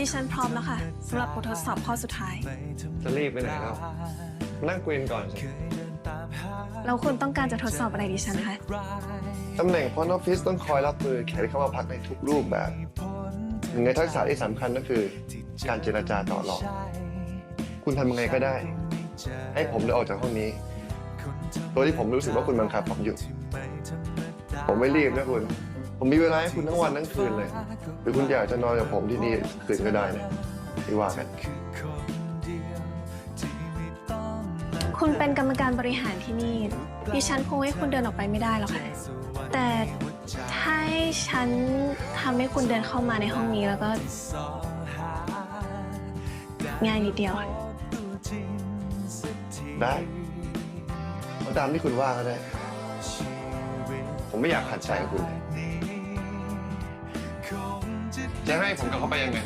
ดิฉันพร้อมแล้วค่ะสำหรับบททดสอบข้อสุดท้าย จะรีบไปไหนแล้วมานั่งคุยกันก่อนสิแล้วคุณต้องการจะทดสอบอะไรดิฉันคะ ตำแหน่งพอนออฟฟิศต้องคอยรับมือแขกที่เข้ามาพักในทุกรูปแบบหนึ่งในทักษะที่สำคัญก็คือ การเจรจาต่อรอง คุณทำยังไงก็ได้ ให้ผมได้ออกจากห้องนี้ โดยที่ผมรู้สึกว่าคุณบังคับผมอยู่ ผมไม่รีบนะคุณ ผมมีเวลาให้คุณทั้งวันทั้งคืนเลย หรือคุณอยากจะนอนกับผมที่นี่คืนก็ได้นะที่ว่ากัน คุณเป็นกรรมการบริหารที่นี่ ดิฉันคงให้คุณเดินออกไปไม่ได้หรอกค่ะ แต่ถ้าให้ฉันทำให้คุณเดินเข้ามาในห้องนี้แล้วก็ ง่ายนิดเดียวค่ะได้เอาตามที่คุณว่าก็ได้ ผมไม่อยากขัดใจคุณเลย จะให้ผมกลับเข้าไปยังไง